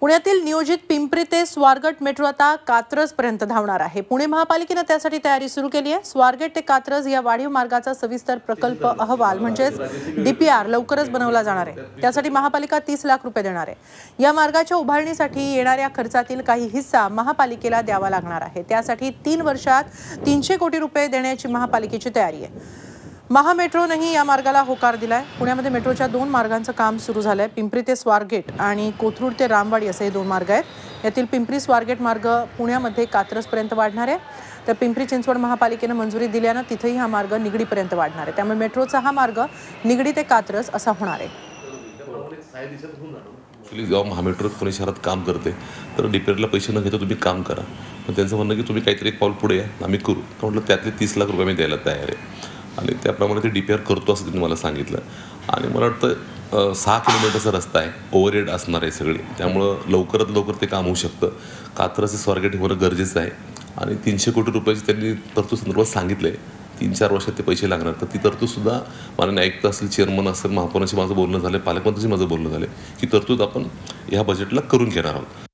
पुण्यातील नियोजित पिंपरी ते स्वारगट मेट्रो आता कात्रजपर्यंत धावणार आहे. पुणे महापालिकेनं त्यासाठी तयारी सुरू केली आहे. स्वारगेट ते कात्रज या वाढीव मार्गाचा सविस्तर प्रकल्प अहवाल म्हणजेच डीपीआर लवकरच बनवला जाणार आहे. त्यासाठी महापालिका तीस लाख रुपये देणार आहे. या मार्गाच्या उभारणीसाठी येणाऱ्या खर्चातील काही हिस्सा महापालिकेला द्यावा लागणार आहे. त्यासाठी तीन वर्षात तीनशे कोटी रुपये देण्याची महापालिकेची तयारी आहे. महामेट्रोनंही या मार्गाला होकार दिलाय. पुण्यामध्ये मेट्रोच्या दोन मार्गांचं काम सुरू झालंय. पिंपरी ते स्वारगेट आणि कोथरूड ते रामवाडी असे हे दोन मार्ग आहेत. यातील पिंपरी स्वारगेट मार्ग पुण्यामध्ये कात्रजपर्यंत वाढणार आहे. तर पिंपरी चिंचवड महापालिकेनं मंजुरी दिल्यानं तिथेही हा मार्ग निगडीपर्यंत वाढणार आहे. त्यामुळे मेट्रोचा हा मार्ग निगडी ते कात्रज असा होणार आहे. ॲक्च्युली जेव्हा महामेट्रो पुणे शहरात काम करते. तर डिपेरला पैसे न घेता तुम्ही काम करा. पण त्यांचं म्हणणं की तुम्ही काहीतरी एक पाऊल पुढे या. आम्ही करू. तर म्हटलं त्यातले तीस लाख रुपये मी द्यायला तयार आहे. आणि त्याप्रमाणे ते डिपेअर करतो असं त्यांनी मला सांगितलं. आणि मला वाटतं सहा किलोमीटरचा रस्ता आहे. ओव्हरहेड असणार आहे सगळी. त्यामुळं लवकरात लवकर ते काम होऊ शकतं. कात्रज स्वारगेट होणं गरजेचं आहे. आणि तीनशे कोटी रुपयाची त्यांनी तरतूद संदर्भात सांगितलं आहे तीन चार वर्षात ते पैसे लागणार. तर ती तरतूदसुद्धा मला आयुक्त असेल चेअरमन असेल महापौरांशी माझं बोलणं झालं पालकमंत्र्यांशी माझं बोलणं झालं की तरतूद आपण ह्या बजेटला करून घेणार आहोत.